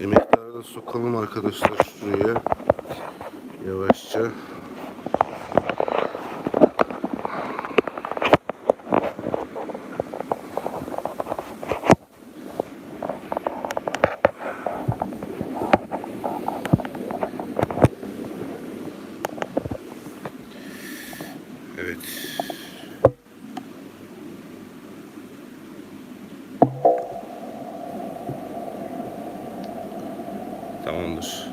Emektarı sokalım arkadaşlar şuraya. Yavaşça. Evet. Tamamdır.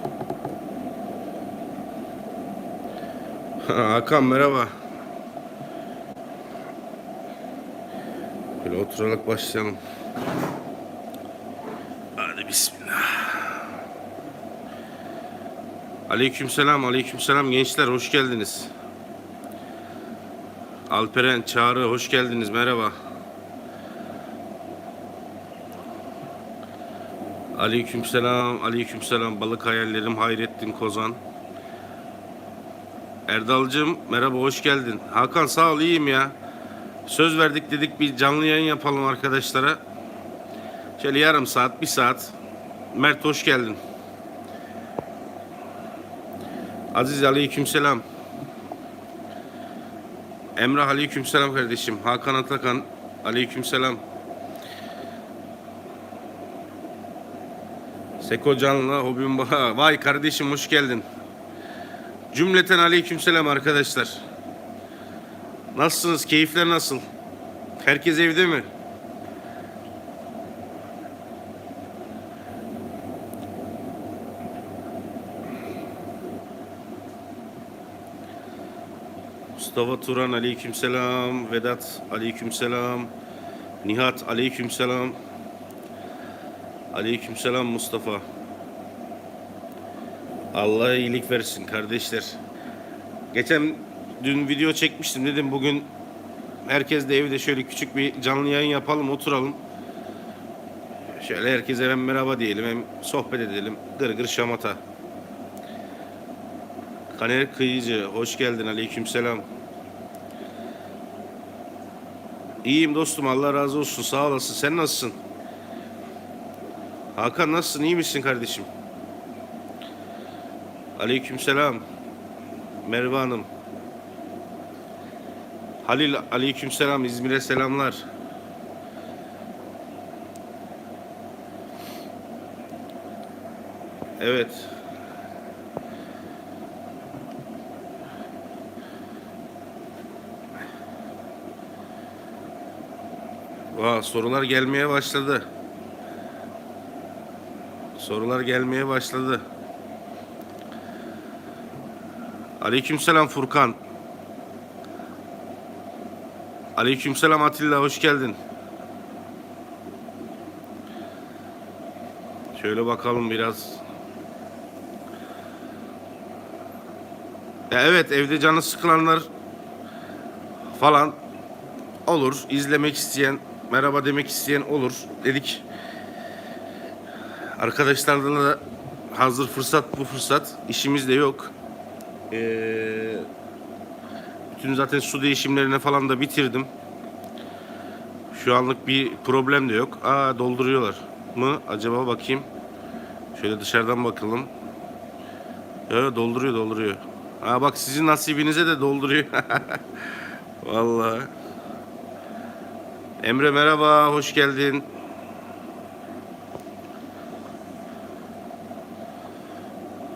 Hakan merhaba. Böyle oturarak başlayalım. Hadi bismillah. Aleykümselam, aleykümselam gençler hoş geldiniz. Alperen, Çağrı hoş geldiniz. Merhaba. Aleykümselam, aleykümselam. Balık hayallerim Hayrettin Kozan. Erdal'cığım merhaba hoş geldin. Hakan sağ ol iyiyim ya. Söz verdik dedik bir canlı yayın yapalım arkadaşlara. Şöyle yarım saat, bir saat. Mert hoş geldin. Aziz aleykümselam. Emrah aleykümselam kardeşim. Hakan Atakan aleykümselam. Seko Can'la hobim baha. Vay kardeşim hoş geldin. Cümleten aleykümselam arkadaşlar. Nasılsınız? Keyifler nasıl? Herkes evde mi? Mustafa Turan aleykümselam. Vedat aleykümselam. Nihat aleykümselam. Aleykümselam Mustafa. Allah iyilik versin kardeşler. Geçen dün video çekmiştim dedim bugün herkes de evde şöyle küçük bir canlı yayın yapalım oturalım. Şöyle herkese hem merhaba diyelim hem sohbet edelim. Gır gır şamata. Kaner Kıyıcı hoş geldin aleykümselam. İyiyim dostum Allah razı olsun sağ olasın sen nasılsın? Hakan nasılsın iyi misin kardeşim? Aleykümselam. Merve Hanım. Halil aleykümselam İzmir'e selamlar. Evet. Vaa sorular gelmeye başladı. Sorular gelmeye başladı. Aleykümselam Furkan. Aleykümselam Atilla hoş geldin. Şöyle bakalım biraz. Ya evet evde canı sıkılanlar falan olur. İzlemek isteyen, merhaba demek isteyen olur. Dedik arkadaşlarla da hazır fırsat bu fırsat. İşimiz de yok. Ee, bütün zaten su değişimlerine falan da bitirdim. Şu anlık bir problem de yok. Aa dolduruyorlar mı? Acaba bakayım. Şöyle dışarıdan bakalım. Evet dolduruyor dolduruyor. Aa bak sizin nasibinize de dolduruyor. Vallahi. Emre merhaba, hoş geldin.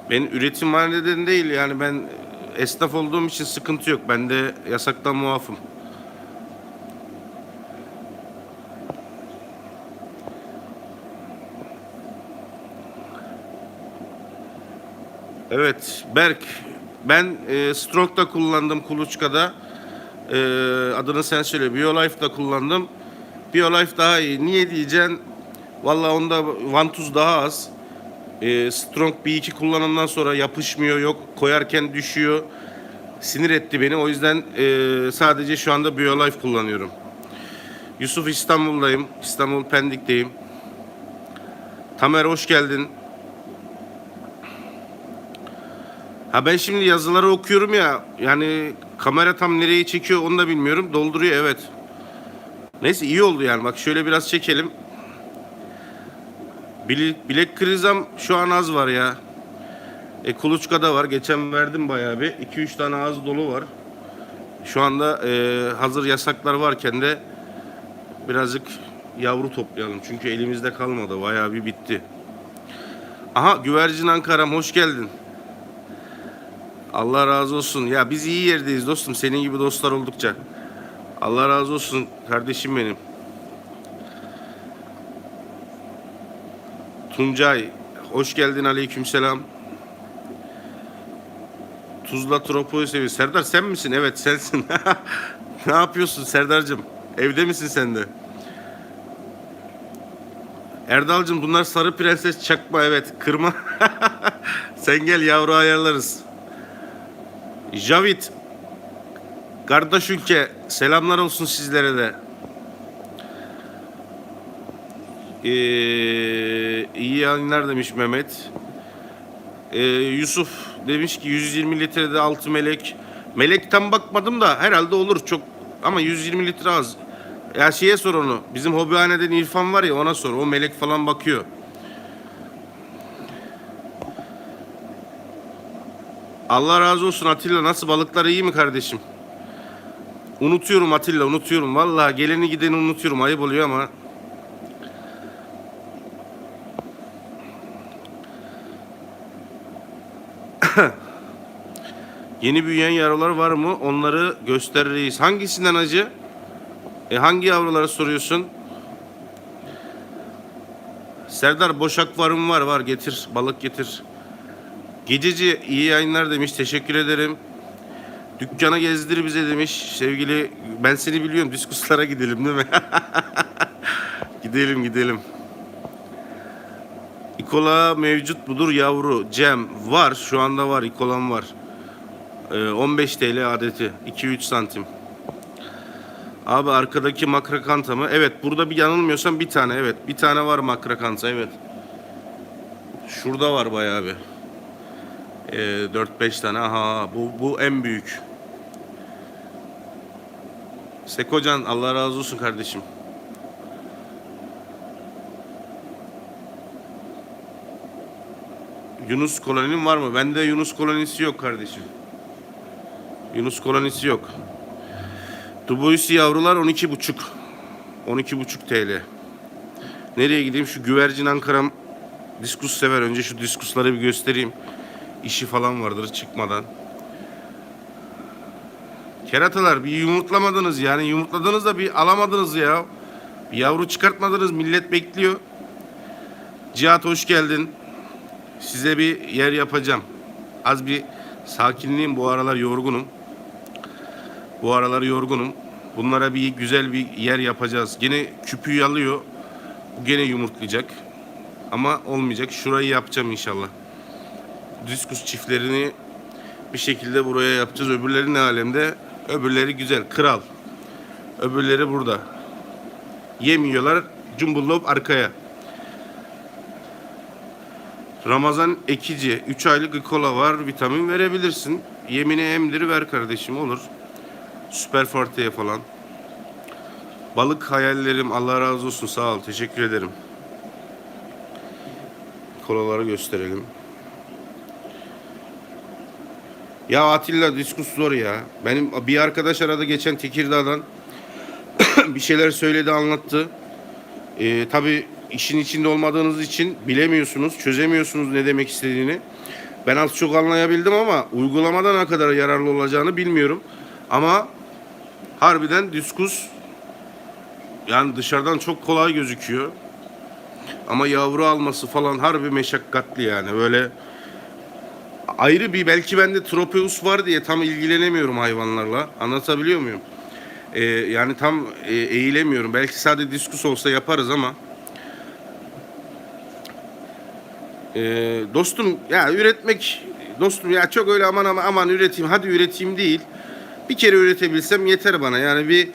Ben üretim halinde değil yani ben esnaf olduğum için sıkıntı yok. Ben de yasaktan muafım. Evet Berk ben e, Strong'da kullandım kuluçkada. E, adını sen söyle. BioLife'da kullandım. BioLife daha iyi. Niye diyeceksin? Valla onda vantuz daha az. E, Strong B2 kullanımdan sonra yapışmıyor yok. Koyarken düşüyor. Sinir etti beni. O yüzden e, sadece şu anda BioLife kullanıyorum. Yusuf İstanbul'dayım. İstanbul Pendik'teyim. Tamer hoş geldin. Ha ben şimdi yazıları okuyorum ya. Yani kamera tam nereyi çekiyor onu da bilmiyorum. Dolduruyor evet. Neyse iyi oldu yani. Bak şöyle biraz çekelim. Bilek, bilek krizam şu an az var ya. E, kuluçkada var. Geçen verdim bayağı bir. 2-3 tane ağız dolu var. Şu anda e, hazır yasaklar varken de birazcık yavru toplayalım. Çünkü elimizde kalmadı. Bayağı bir bitti. Aha güvercin Ankara'm hoş geldin. Allah razı olsun. Ya biz iyi yerdeyiz dostum. Senin gibi dostlar oldukça. Allah razı olsun kardeşim benim. Tuncay hoş geldin aleykümselam. Tuzla Tropo'yu seviyor. Serdar sen misin? Evet sensin. ne yapıyorsun Serdar'cığım? Evde misin sen de? Erdal'cığım bunlar sarı prenses çakma evet kırma. sen gel yavru ayarlarız. Javit Kardeş ülke selamlar olsun sizlere de. Ee, iyi yayınlar demiş Mehmet. Ee, Yusuf demiş ki 120 litrede altı melek. Melek tam bakmadım da herhalde olur çok ama 120 litre az. Ya şeye sor onu. Bizim hobihaneden İrfan var ya ona sor. O melek falan bakıyor. Allah razı olsun Atilla. Nasıl balıklar iyi mi kardeşim? Unutuyorum Atilla unutuyorum. Vallahi geleni gideni unutuyorum. Ayıp oluyor ama. Yeni büyüyen yavrular var mı? Onları gösteririz. Hangisinden acı? E hangi yavruları soruyorsun? Serdar boş akvaryum var var getir balık getir. Gececi iyi yayınlar demiş teşekkür ederim. Dükkanı gezdir bize demiş sevgili ben seni biliyorum diskuslara gidelim değil mi? gidelim gidelim. İkola mevcut mudur yavru? Cem var şu anda var ikolam var. Ee, 15 TL adeti 2-3 santim. Abi arkadaki makrakanta mı? Evet burada bir yanılmıyorsam bir tane evet. Bir tane var makrakanta evet. Şurada var bayağı bir. Ee, 4-5 tane. Aha bu, bu en büyük. Sekocan Allah razı olsun kardeşim. Yunus koloninin var mı? Bende Yunus kolonisi yok kardeşim. Yunus kolonisi yok. Dubois yavrular 12 buçuk. 12 buçuk TL. Nereye gideyim? Şu güvercin Ankara'm diskus sever. Önce şu diskusları bir göstereyim. İşi falan vardır çıkmadan. Keratalar bir yumurtlamadınız yani yumurtladınız da bir alamadınız ya. Bir yavru çıkartmadınız millet bekliyor. Cihat hoş geldin. Size bir yer yapacağım. Az bir sakinliğim bu aralar yorgunum. Bu aralar yorgunum. Bunlara bir güzel bir yer yapacağız. Gene küpü yalıyor. Bu gene yumurtlayacak. Ama olmayacak. Şurayı yapacağım inşallah. Diskus çiftlerini bir şekilde buraya yapacağız. Öbürleri ne alemde? Öbürleri güzel. Kral. Öbürleri burada. Yemiyorlar. Cumbullop arkaya. Ramazan ekici. 3 aylık kola var. Vitamin verebilirsin. Yemini emdir ver kardeşim olur. Süper Forte'ye falan. Balık hayallerim Allah razı olsun sağ ol teşekkür ederim. Kolaları gösterelim. Ya Atilla diskus zor ya. Benim bir arkadaş aradı geçen Tekirdağ'dan. bir şeyler söyledi anlattı. Ee, tabii işin içinde olmadığınız için bilemiyorsunuz, çözemiyorsunuz ne demek istediğini. Ben az çok anlayabildim ama uygulamada ne kadar yararlı olacağını bilmiyorum. Ama harbiden diskus yani dışarıdan çok kolay gözüküyor. Ama yavru alması falan harbi meşakkatli yani böyle ayrı bir belki bende tropeus var diye tam ilgilenemiyorum hayvanlarla. Anlatabiliyor muyum? Ee, yani tam e, eğilemiyorum. Belki sadece diskus olsa yaparız ama Ee, dostum ya üretmek dostum ya çok öyle aman aman aman üreteyim hadi üreteyim değil. Bir kere üretebilsem yeter bana. Yani bir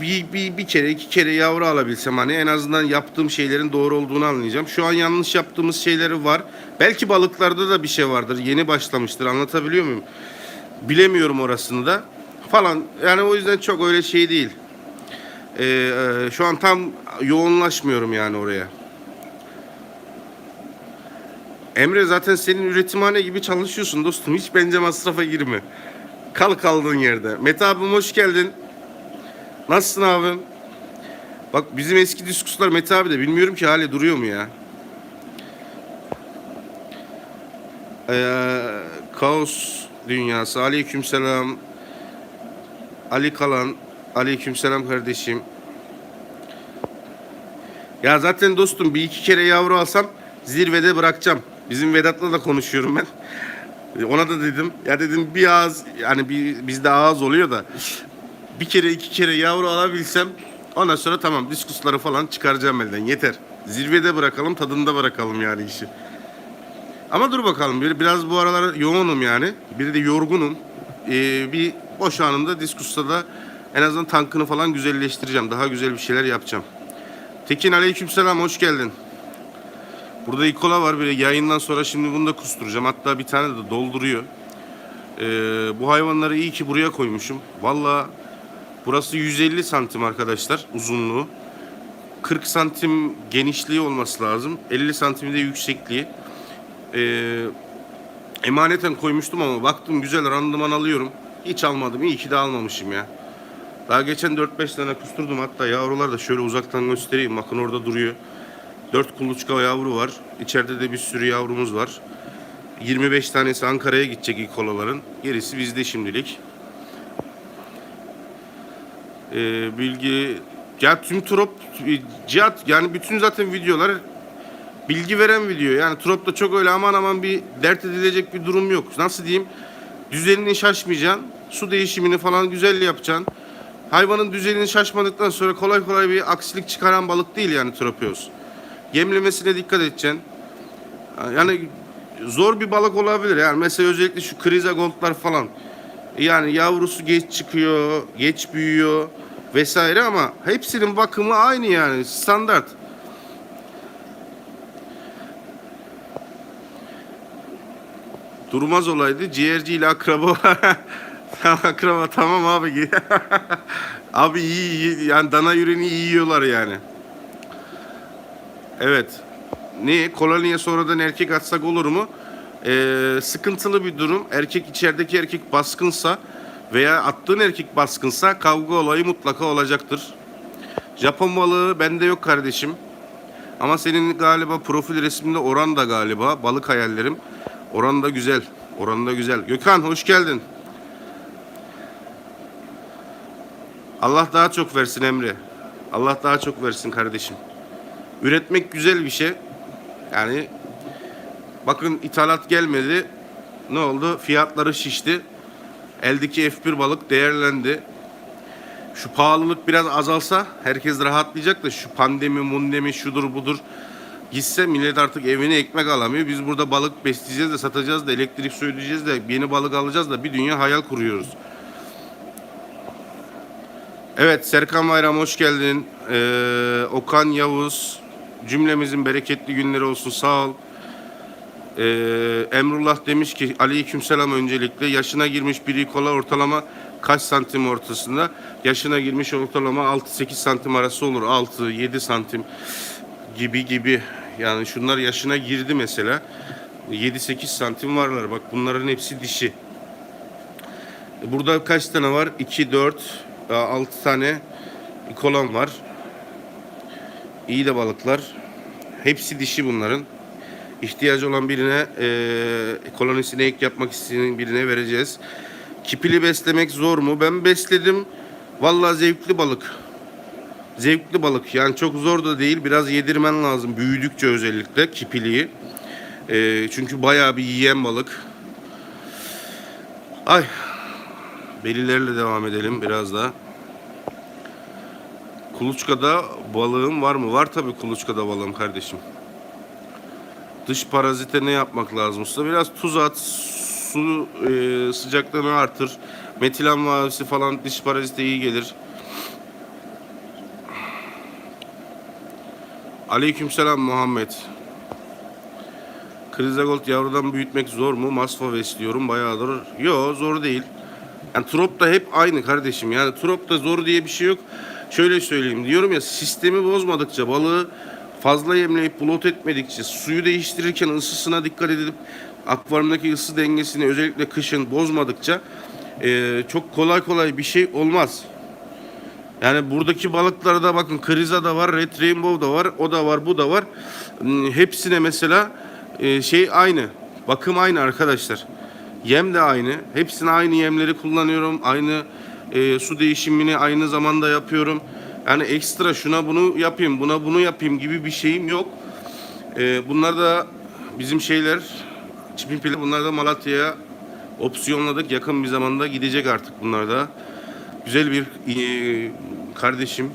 bir, bir, bir kere iki kere yavru alabilsem hani en azından yaptığım şeylerin doğru olduğunu anlayacağım. Şu an yanlış yaptığımız şeyleri var. Belki balıklarda da bir şey vardır. Yeni başlamıştır. Anlatabiliyor muyum? Bilemiyorum orasını da. Falan. Yani o yüzden çok öyle şey değil. Ee, e, şu an tam yoğunlaşmıyorum yani oraya. Emre zaten senin üretimhane gibi çalışıyorsun dostum. Hiç bence masrafa girme. Kal kaldığın yerde. Mete abim hoş geldin. Nasılsın abim? Bak bizim eski diskuslar Mete abi de bilmiyorum ki hali duruyor mu ya? Ee, Kaos Dünyası. Aleykümselam. Ali Kalan. Aleykümselam kardeşim. Ya zaten dostum bir iki kere yavru alsam zirvede bırakacağım. Bizim Vedat'la da konuşuyorum ben. Ona da dedim ya dedim bir ağız yani bir, bizde ağız oluyor da bir kere iki kere yavru alabilsem ondan sonra tamam diskusları falan çıkaracağım elden yeter. Zirvede bırakalım tadında bırakalım yani işi. Ama dur bakalım bir, biraz bu aralar yoğunum yani. Bir de yorgunum. Ee, bir boş anımda diskusta da en azından tankını falan güzelleştireceğim. Daha güzel bir şeyler yapacağım. Tekin aleykümselam hoş geldin. Burada ikola var bir yayından sonra şimdi bunu da kusturacağım. Hatta bir tane de dolduruyor. Ee, bu hayvanları iyi ki buraya koymuşum. Valla burası 150 santim arkadaşlar uzunluğu. 40 santim genişliği olması lazım. 50 santim de yüksekliği. Ee, emaneten koymuştum ama baktım güzel randıman alıyorum. Hiç almadım. İyi ki de almamışım ya. Daha geçen 4-5 tane kusturdum hatta yavrular da şöyle uzaktan göstereyim. Bakın orada duruyor. 4 kuluçka yavru var. İçeride de bir sürü yavrumuz var. 25 tanesi Ankara'ya gidecek ilk kolaların. Gerisi bizde şimdilik. Ee, bilgi ya tüm trop Cihat yani bütün zaten videolar bilgi veren video. Yani Trop'ta çok öyle aman aman bir dert edilecek bir durum yok. Nasıl diyeyim? Düzenini şaşmayacaksın. Su değişimini falan güzel yapacaksın. Hayvanın düzenini şaşmadıktan sonra kolay kolay bir aksilik çıkaran balık değil yani Tropios. Yemlemesine dikkat edeceksin. Yani zor bir balık olabilir. Yani mesela özellikle şu kriza goldlar falan. Yani yavrusu geç çıkıyor, geç büyüyor vesaire ama hepsinin bakımı aynı yani standart. Durmaz olaydı. Ciğerci ile akraba. Akraba tamam abi. abi iyi, iyi yani dana yüreğini yiyorlar yani. Evet. Ne? Koloniye sonradan erkek atsak olur mu? Ee, sıkıntılı bir durum. Erkek içerideki erkek baskınsa veya attığın erkek baskınsa kavga olayı mutlaka olacaktır. Japon balığı bende yok kardeşim. Ama senin galiba profil resminde oran da galiba. Balık hayallerim. Oran da güzel. Oran da güzel. Gökhan hoş geldin. Allah daha çok versin Emre. Allah daha çok versin kardeşim. Üretmek güzel bir şey. Yani bakın ithalat gelmedi. Ne oldu? Fiyatları şişti. Eldeki F1 balık değerlendi. Şu pahalılık biraz azalsa herkes rahatlayacak da şu pandemi, mundemi, şudur budur gitse millet artık evine ekmek alamıyor. Biz burada balık besleyeceğiz de satacağız da elektrik su de yeni balık alacağız da bir dünya hayal kuruyoruz. Evet Serkan Bayram hoş geldin. Ee, Okan Yavuz cümlemizin bereketli günleri olsun sağ ol. Ee, Emrullah demiş ki aleykümselam öncelikle yaşına girmiş biri kola ortalama kaç santim ortasında? Yaşına girmiş ortalama 6-8 santim arası olur. 6-7 santim gibi gibi. Yani şunlar yaşına girdi mesela. 7-8 santim varlar. Bak bunların hepsi dişi. Burada kaç tane var? 2, 4, 6 tane kolan var. İyi de balıklar. Hepsi dişi bunların. İhtiyacı olan birine e, kolonisine ek yapmak isteyen birine vereceğiz. Kipili beslemek zor mu? Ben besledim. Vallahi zevkli balık. Zevkli balık. Yani çok zor da değil. Biraz yedirmen lazım. Büyüdükçe özellikle kipiliyi. E, çünkü bayağı bir yiyen balık. Ay. Belilerle devam edelim biraz daha. Kuluçkada balığım var mı? Var tabii kuluçkada balığım kardeşim. Dış parazite ne yapmak lazım usta? Biraz tuz at, su e, sıcaklığını artır. Metilen mavisi falan dış parazite iyi gelir. Aleykümselam Muhammed. Krizagold yavrudan büyütmek zor mu? Masfa besliyorum bayağıdır. Yo zor değil. Yani trop da hep aynı kardeşim. Yani trop da zor diye bir şey yok. Şöyle söyleyeyim diyorum ya sistemi bozmadıkça balığı fazla yemleyip bulut etmedikçe suyu değiştirirken ısısına dikkat edip akvaryumdaki ısı dengesini özellikle kışın bozmadıkça e, çok kolay kolay bir şey olmaz. Yani buradaki balıklarda bakın kriza da var, red rainbow da var, o da var, bu da var. Hmm, Hepsine mesela e, şey aynı. Bakım aynı arkadaşlar. Yem de aynı. Hepsine aynı yemleri kullanıyorum. Aynı e, su değişimini aynı zamanda yapıyorum. Yani ekstra şuna bunu yapayım, buna bunu yapayım gibi bir şeyim yok. E, bunlar da bizim şeyler, çipin pili bunlar da Malatya'ya opsiyonladık. Yakın bir zamanda gidecek artık bunlar da. Güzel bir e, kardeşim.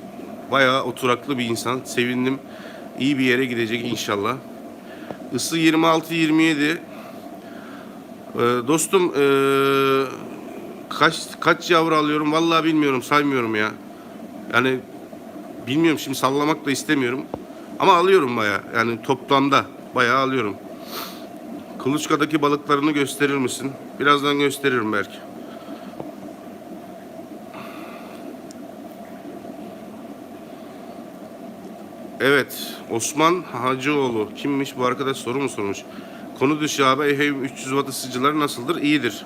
Bayağı oturaklı bir insan. Sevindim. İyi bir yere gidecek inşallah. Isı 26-27. Ee, dostum ee, kaç kaç yavru alıyorum vallahi bilmiyorum saymıyorum ya. Yani bilmiyorum şimdi sallamak da istemiyorum. Ama alıyorum bayağı. Yani toplamda bayağı alıyorum. Kuluçkadaki balıklarını gösterir misin? Birazdan gösteririm belki. Evet, Osman Hacıoğlu. Kimmiş bu arkadaş soru mu sormuş? Konu dışı abi Eheyim 300 watt ısıtıcılar nasıldır? İyidir.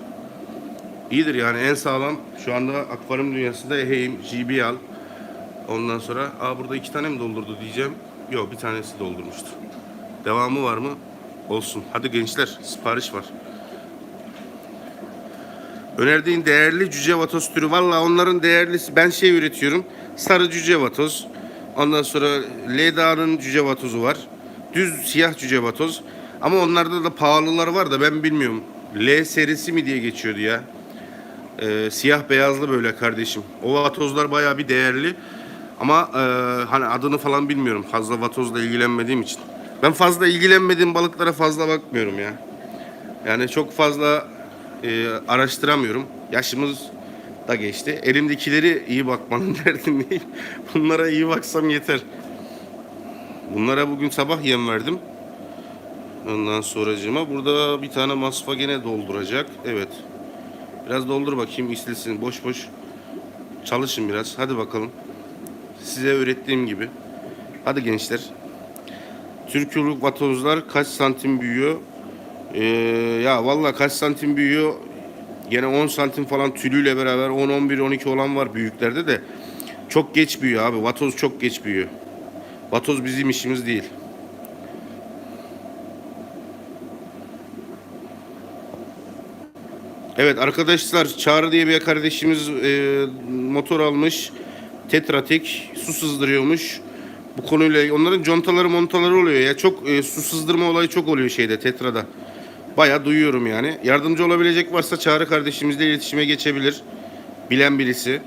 İyidir yani en sağlam şu anda akvaryum dünyasında Eheyim JBL. Ondan sonra aa burada iki tane mi doldurdu diyeceğim. Yok bir tanesi doldurmuştu. Devamı var mı? Olsun. Hadi gençler sipariş var. Önerdiğin değerli cüce vatoz türü. Valla onların değerlisi. Ben şey üretiyorum. Sarı cüce vatoz. Ondan sonra Leda'nın cüce vatozu var. Düz siyah cüce vatoz. Ama onlarda da pahalılar var da ben bilmiyorum. L serisi mi diye geçiyordu ya. Ee, siyah beyazlı böyle kardeşim. O vatozlar bayağı bir değerli. Ama e, hani adını falan bilmiyorum. Fazla vatozla ilgilenmediğim için. Ben fazla ilgilenmediğim balıklara fazla bakmıyorum ya. Yani çok fazla e, araştıramıyorum. Yaşımız da geçti. Elimdekileri iyi bakmanın derdindeyim. Bunlara iyi baksam yeter. Bunlara bugün sabah yem verdim. Ondan sonracığıma burada bir tane masfa gene dolduracak. Evet. Biraz doldur bakayım istesin. Boş boş çalışın biraz. Hadi bakalım. Size öğrettiğim gibi. Hadi gençler. Türkülük vatozlar kaç santim büyüyor? Ee, ya vallahi kaç santim büyüyor? Gene 10 santim falan tülüyle beraber 10, 11, 12 olan var büyüklerde de. Çok geç büyüyor abi. Vatoz çok geç büyüyor. Vatoz bizim işimiz değil. Evet arkadaşlar Çağrı diye bir kardeşimiz e, motor almış. Tetratek su sızdırıyormuş. Bu konuyla onların contaları montaları oluyor ya. Çok e, su sızdırma olayı çok oluyor şeyde Tetra'da. Bayağı duyuyorum yani. Yardımcı olabilecek varsa Çağrı kardeşimizle iletişime geçebilir. Bilen birisi.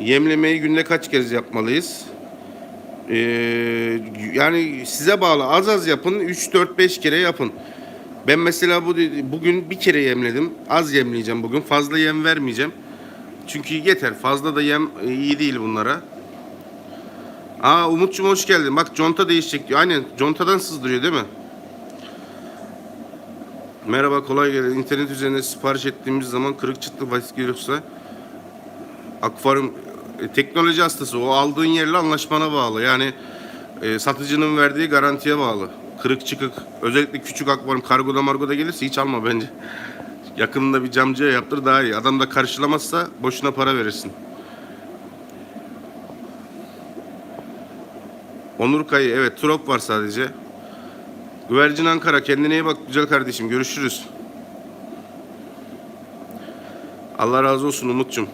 Yemlemeyi günde kaç kez yapmalıyız? Ee, yani size bağlı. Az az yapın. 3 4 5 kere yapın. Ben mesela bu bugün bir kere yemledim. Az yemleyeceğim bugün. Fazla yem vermeyeceğim. Çünkü yeter. Fazla da yem e, iyi değil bunlara. Aa Umut'cum hoş geldin. Bak conta değişecek diyor. Aynen contadan sızdırıyor değil mi? Merhaba kolay gelsin. İnternet üzerinde sipariş ettiğimiz zaman kırık çıtlı basit geliyorsa akvaryum e, teknoloji hastası o aldığın yerle anlaşmana bağlı. Yani e, satıcının verdiği garantiye bağlı. Kırık çıkık özellikle küçük akvaryum kargoda margoda gelirse hiç alma bence. Yakınında bir camcıya yaptır daha iyi. Adam da karşılamazsa boşuna para verirsin. Onur Kayı evet Trop var sadece. Güvercin Ankara kendine iyi bak güzel kardeşim görüşürüz. Allah razı olsun Umut'cum.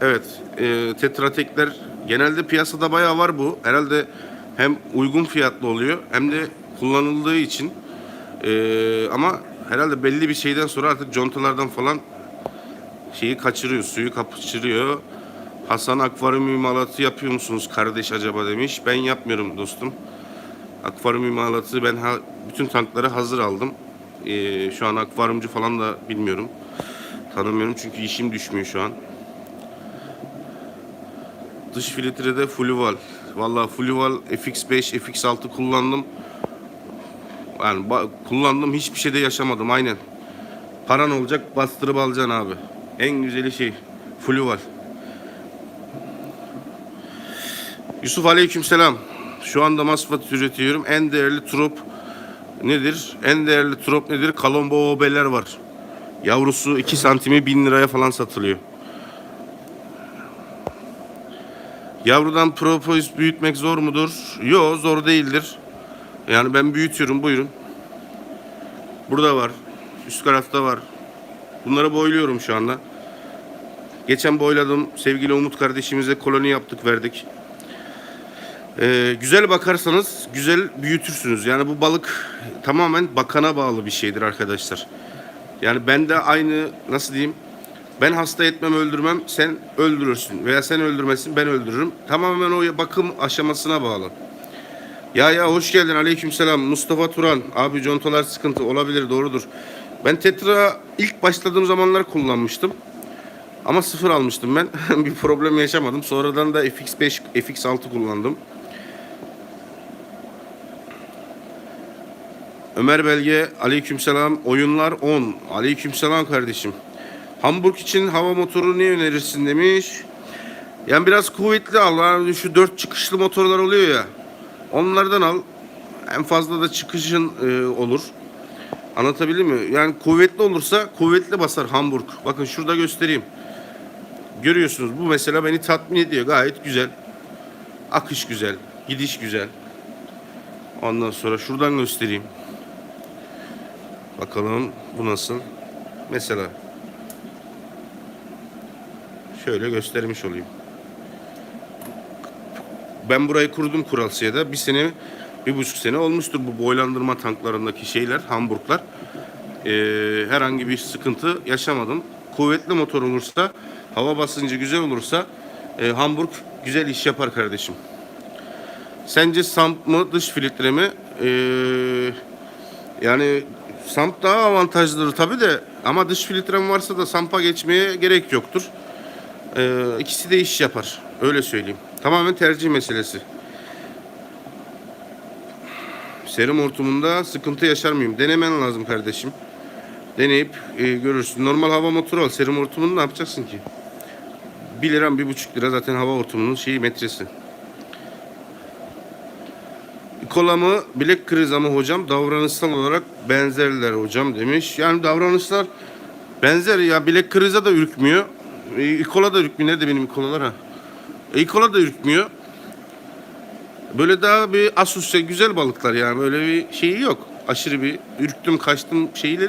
Evet e, tetratekler genelde piyasada bayağı var bu. Herhalde hem uygun fiyatlı oluyor hem de kullanıldığı için e, ama herhalde belli bir şeyden sonra artık contalardan falan şeyi kaçırıyor, suyu kaçırıyor. Hasan akvaryum imalatı yapıyor musunuz kardeş acaba demiş. Ben yapmıyorum dostum. Akvaryum imalatı ben ha, bütün tankları hazır aldım. Ee, şu an akvaryumcu falan da bilmiyorum. Tanımıyorum çünkü işim düşmüyor şu an. Dış filtrede Fluval. Vallahi Fluval FX5, FX6 kullandım. Yani kullandım hiçbir şeyde yaşamadım aynen. Paran olacak bastırıp alacaksın abi. En güzeli şey Fluval. Yusuf aleykümselam. Şu anda masfat üretiyorum. En değerli trop nedir? En değerli trop nedir? Kalombo obeler var. Yavrusu 2 santimi 1000 liraya falan satılıyor. Yavrudan propolis büyütmek zor mudur? Yok zor değildir. Yani ben büyütüyorum buyurun. Burada var. Üst tarafta var. Bunları boyluyorum şu anda. Geçen boyladım. Sevgili Umut kardeşimize koloni yaptık verdik. Ee, güzel bakarsanız güzel büyütürsünüz. Yani bu balık tamamen bakana bağlı bir şeydir arkadaşlar. Yani ben de aynı nasıl diyeyim? Ben hasta etmem öldürmem sen öldürürsün veya sen öldürmesin ben öldürürüm. Tamamen o bakım aşamasına bağlı. Ya ya hoş geldin aleykümselam Mustafa Turan. Abi contalar sıkıntı olabilir doğrudur. Ben Tetra ilk başladığım zamanlar kullanmıştım. Ama sıfır almıştım ben. bir problem yaşamadım. Sonradan da FX5, FX6 kullandım. Ömer Belge aleykümselam oyunlar 10. Aleykümselam kardeşim. Hamburg için hava motoru ne önerirsin demiş. Yani biraz kuvvetli al. Şu dört çıkışlı motorlar oluyor ya. Onlardan al. En fazla da çıkışın e, olur. Anlatabildim mi? Yani kuvvetli olursa kuvvetli basar Hamburg. Bakın şurada göstereyim. Görüyorsunuz bu mesela beni tatmin ediyor. Gayet güzel. Akış güzel. Gidiş güzel. Ondan sonra şuradan göstereyim. Bakalım bu nasıl? Mesela şöyle göstermiş olayım. Ben burayı kurdum Kuralsiya'da. Bir sene, bir buçuk sene olmuştur bu boylandırma tanklarındaki şeyler, Hamburglar. Ee, herhangi bir sıkıntı yaşamadım. Kuvvetli motor olursa, hava basıncı güzel olursa e, Hamburg güzel iş yapar kardeşim. Sence samp mı dış filtre mi? Ee, yani samp daha avantajlıdır tabi de ama dış filtrem varsa da sampa geçmeye gerek yoktur. Ee, ikisi de iş yapar. Öyle söyleyeyim. Tamamen tercih meselesi. Serum hortumunda sıkıntı yaşar mıyım? Denemen lazım kardeşim. Deneyip e, görürsün. Normal hava motoru al. Serum hortumunu ne yapacaksın ki? 1 lira 1,5 lira zaten hava hortumunun şeyi metresi. Kola mı bilek krizi mı hocam davranışsal olarak benzerler hocam demiş. Yani davranışlar benzer ya bilek krize de ürkmüyor. E, İkola da ürkmüyor. Nerede benim ikolalar ha? E, İkola da ürkmüyor. Böyle daha bir asosyal güzel balıklar yani böyle bir şeyi yok. Aşırı bir ürktüm kaçtım şeyleri